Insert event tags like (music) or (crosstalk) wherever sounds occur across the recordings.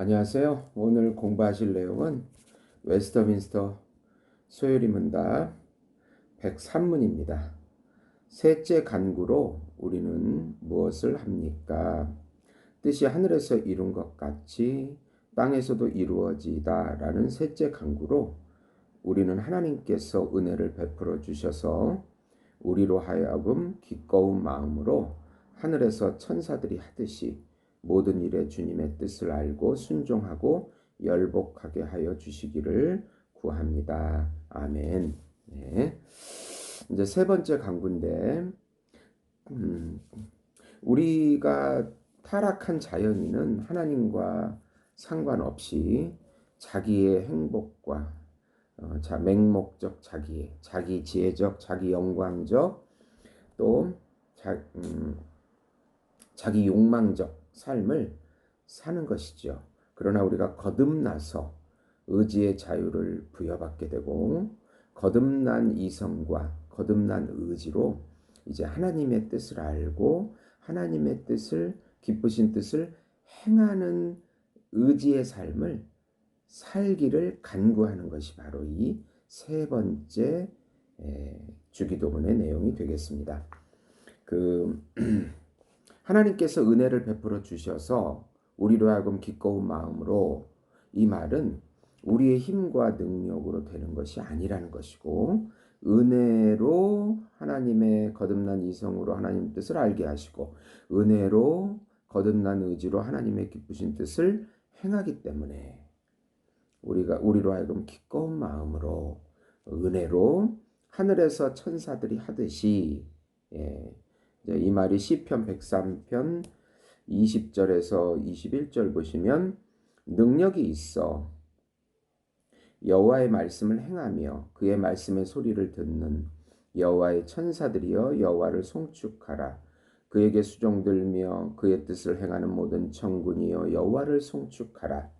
안녕하세요. 오늘 공부하실 내용은 웨스터민스터 소요리 문답 103문입니다. 셋째 간구로 우리는 무엇을 합니까? 뜻이 하늘에서 이룬 것 같이 땅에서도 이루어지다 라는 셋째 간구로 우리는 하나님께서 은혜를 베풀어 주셔서 우리로 하여금 기꺼운 마음으로 하늘에서 천사들이 하듯이 모든 일에 주님의 뜻을 알고 순종하고 열복하게 하여 주시기를 구합니다. 아멘. 네. 이제 세 번째 강구인데, 음, 우리가 타락한 자연인은 하나님과 상관없이 자기의 행복과 어, 자 맹목적 자기의 자기 지혜적 자기 영광적 또 자, 음, 자기 욕망적 삶을 사는 것이죠. 그러나 우리가 거듭나서 의지의 자유를 부여받게 되고 거듭난 이성과 거듭난 의지로 이제 하나님의 뜻을 알고 하나님의 뜻을 기쁘신 뜻을 행하는 의지의 삶을 살기를 간구하는 것이 바로 이 세 번째 주기도문의 내용이 되겠습니다. 그 (clears throat) 하나님께서 은혜를 베풀어 주셔서 우리로 하여금 기꺼운 마음으로 이 말은 우리의 힘과 능력으로 되는 것이 아니라는 것이고 은혜로 하나님의 거듭난 이성으로 하나님 뜻을 알게 하시고 은혜로 거듭난 의지로 하나님의 기쁘신 뜻을 행하기 때문에 우리가 우리로 하여금 기꺼운 마음으로 은혜로 하늘에서 천사들이 하듯이 예, 이 말이 시편 103편 20절에서 21절 보시면 능력이 있어 여호와의 말씀을 행하며 그의 말씀의 소리를 듣는 여호와의 천사들이여 여호와를 송축하라. 그에게 수종들며 그의 뜻을 행하는 모든 천군이여 여호와를 송축하라.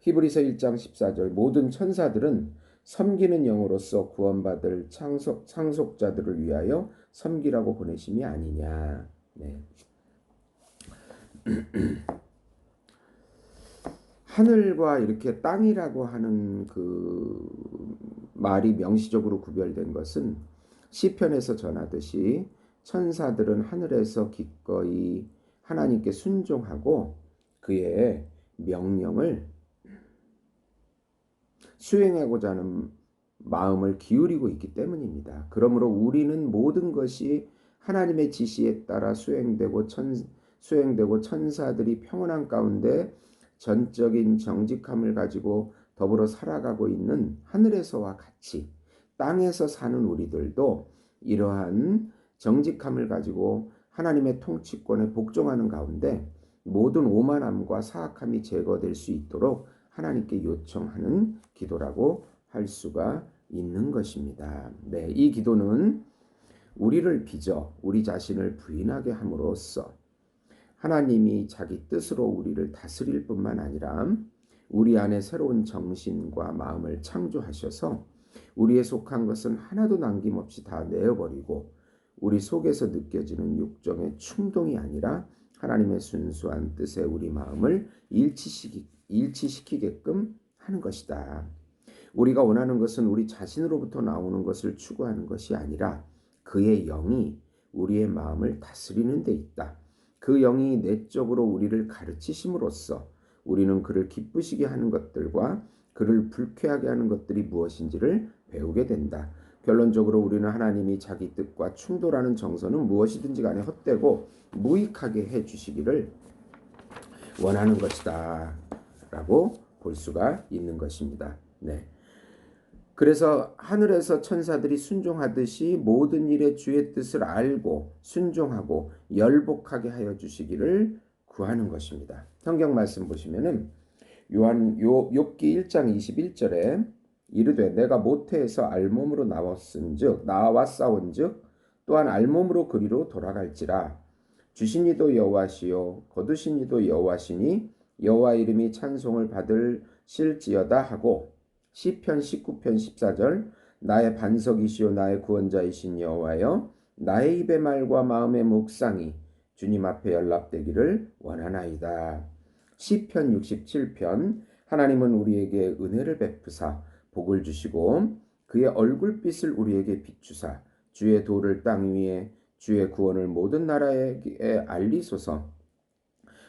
히브리서 1장 14절 모든 천사들은 섬기는 영으로서 구원받을 창속, 상속자들을 위하여 섬기라고 보내심이 아니냐. 네. (clears throat) 하늘과 이렇게 땅이라고 하는 그 말이 명시적으로 구별된 것은 시편에서 전하듯이 천사들은 하늘에서 기꺼이 하나님께 순종하고 그의 명령을 수행하고자 하는 마음을 기울이고 있기 때문입니다. 그러므로 우리는 모든 것이 하나님의 지시에 따라 수행되고 천, 수행되고 천사들이 평온한 가운데 전적인 정직함을 가지고 더불어 살아가고 있는 하늘에서와 같이 땅에서 사는 우리들도 이러한 정직함을 가지고 하나님의 통치권에 복종하는 가운데 모든 오만함과 사악함이 제거될 수 있도록 하나님께 요청하는 기도라고 할 수가 있는 것입니다. 네, 이 기도는 우리를 빚어 우리 자신을 부인하게 함으로써 하나님이 자기 뜻으로 우리를 다스릴 뿐만 아니라 우리 안에 새로운 정신과 마음을 창조하셔서 우리에 속한 것은 하나도 남김없이 다 내어버리고 우리 속에서 느껴지는 육정의 충동이 아니라 하나님의 순수한 뜻에 우리 마음을 일치시키, 일치시키게끔 하는 것이다. 우리가 원하는 것은 우리 자신으로부터 나오는 것을 추구하는 것이 아니라 그의 영이 우리의 마음을 다스리는 데 있다. 그 영이 내적으로 우리를 가르치심으로써 우리는 그를 기쁘시게 하는 것들과 그를 불쾌하게 하는 것들이 무엇인지를 배우게 된다. 결론적으로 우리는 하나님이 자기 뜻과 충돌하는 정서는 무엇이든지 간에 헛되고 무익하게 해 주시기를 원하는 것이다. 라고 볼 수가 있는 것입니다. 네. 그래서 하늘에서 천사들이 순종하듯이 모든 일에 주의 뜻을 알고 순종하고 열복하게 하여 주시기를 구하는 것입니다. 성경 말씀 보시면은 요한 요 욥기 1장 21절에 이르되 내가 모태에서 알몸으로 나왔은즉 나와 싸운즉 또한 알몸으로 그리로 돌아갈지라 주신 이도 여호와시요 거두신 이도 여호와시니 여호와 이름이 찬송을 받을 실지어다 하고 시편 19편 14절 나의 반석이시요 나의 구원자이신 여호와여 나의 입의 말과 마음의 묵상이 주님 앞에 연락되기를 원하나이다. 시편 67편 하나님은 우리에게 은혜를 베푸사 복을 주시고 그의 얼굴빛을 우리에게 비추사 주의 도를 땅 위에 주의 구원을 모든 나라에 알리소서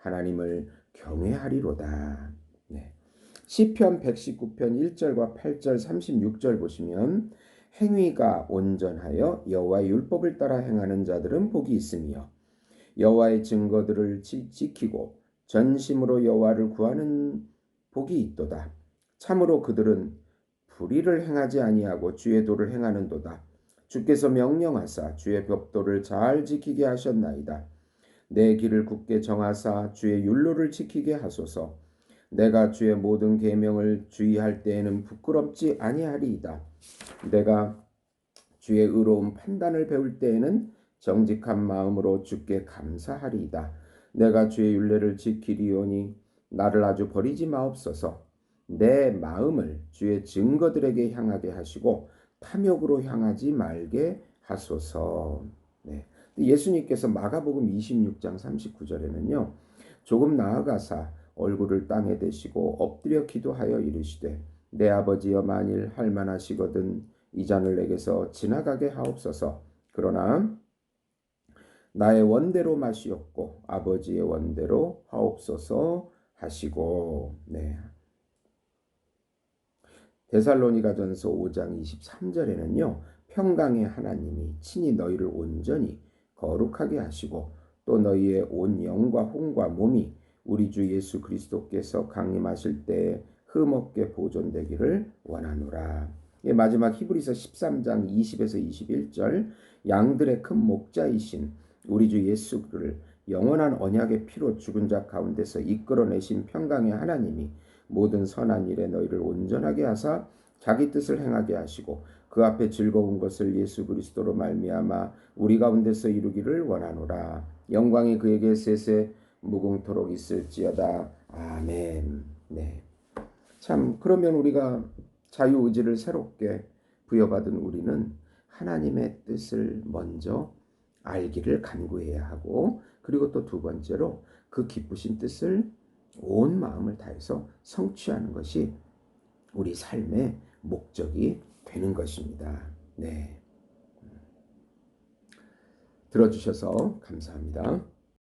하나님을 경외하리로다. 네. 시편 119편 1절과 8절 36절 보시면 행위가 온전하여 여호와의 율법을 따라 행하는 자들은 복이 있으며 여호와의 증거들을 지키고 전심으로 여호와를 구하는 복이 있도다. 참으로 그들은 불의를 행하지 아니하고 주의 도를 행하는도다. 주께서 명령하사 주의 법도를 잘 지키게 하셨나이다. 내 길을 굳게 정하사 주의 율로를 지키게 하소서. 내가 주의 모든 계명을 주의할 때에는 부끄럽지 아니하리이다. 내가 주의 의로운 판단을 배울 때에는 정직한 마음으로 주께 감사하리이다. 내가 주의 율례를 지키리오니 나를 아주 버리지 마옵소서. 내 마음을 주의 증거들에게 향하게 하시고 탐욕으로 향하지 말게 하소서. 네. 예수님께서 마가복음 26장 39절에는요. 조금 나아가사 얼굴을 땅에 대시고 엎드려 기도하여 이르시되 내 아버지여 만일 할만하시거든 이 잔을 내게서 지나가게 하옵소서. 그러나 나의 원대로 마시옵고 아버지의 원대로 하옵소서 하시고 네. 데살로니가전서 5장 23절에는요. 평강의 하나님이 친히 너희를 온전히 거룩하게 하시고 또 너희의 온 영과 혼과 몸이 우리 주 예수 그리스도께서 강림하실 때에 흠없게 보존되기를 원하노라. 예, 마지막 히브리서 13장 20에서 21절 양들의 큰 목자이신 우리 주 예수를 영원한 언약의 피로 죽은 자 가운데서 이끌어내신 평강의 하나님이 모든 선한 일에 너희를 온전하게 하사 자기 뜻을 행하게 하시고 그 앞에 즐거운 것을 예수 그리스도로 말미암아 우리 가운데서 이루기를 원하노라. 영광이 그에게 세세 무궁토록 있을지어다. 아멘. 네. 참 그러면 우리가 자유 의지를 새롭게 부여받은 우리는 하나님의 뜻을 먼저 알기를 간구해야 하고 그리고 또 두 번째로 그 기쁘신 뜻을 온 마음을 다해서 성취하는 것이 우리 삶의 목적이 되는 것입니다. 네. 들어주셔서 감사합니다.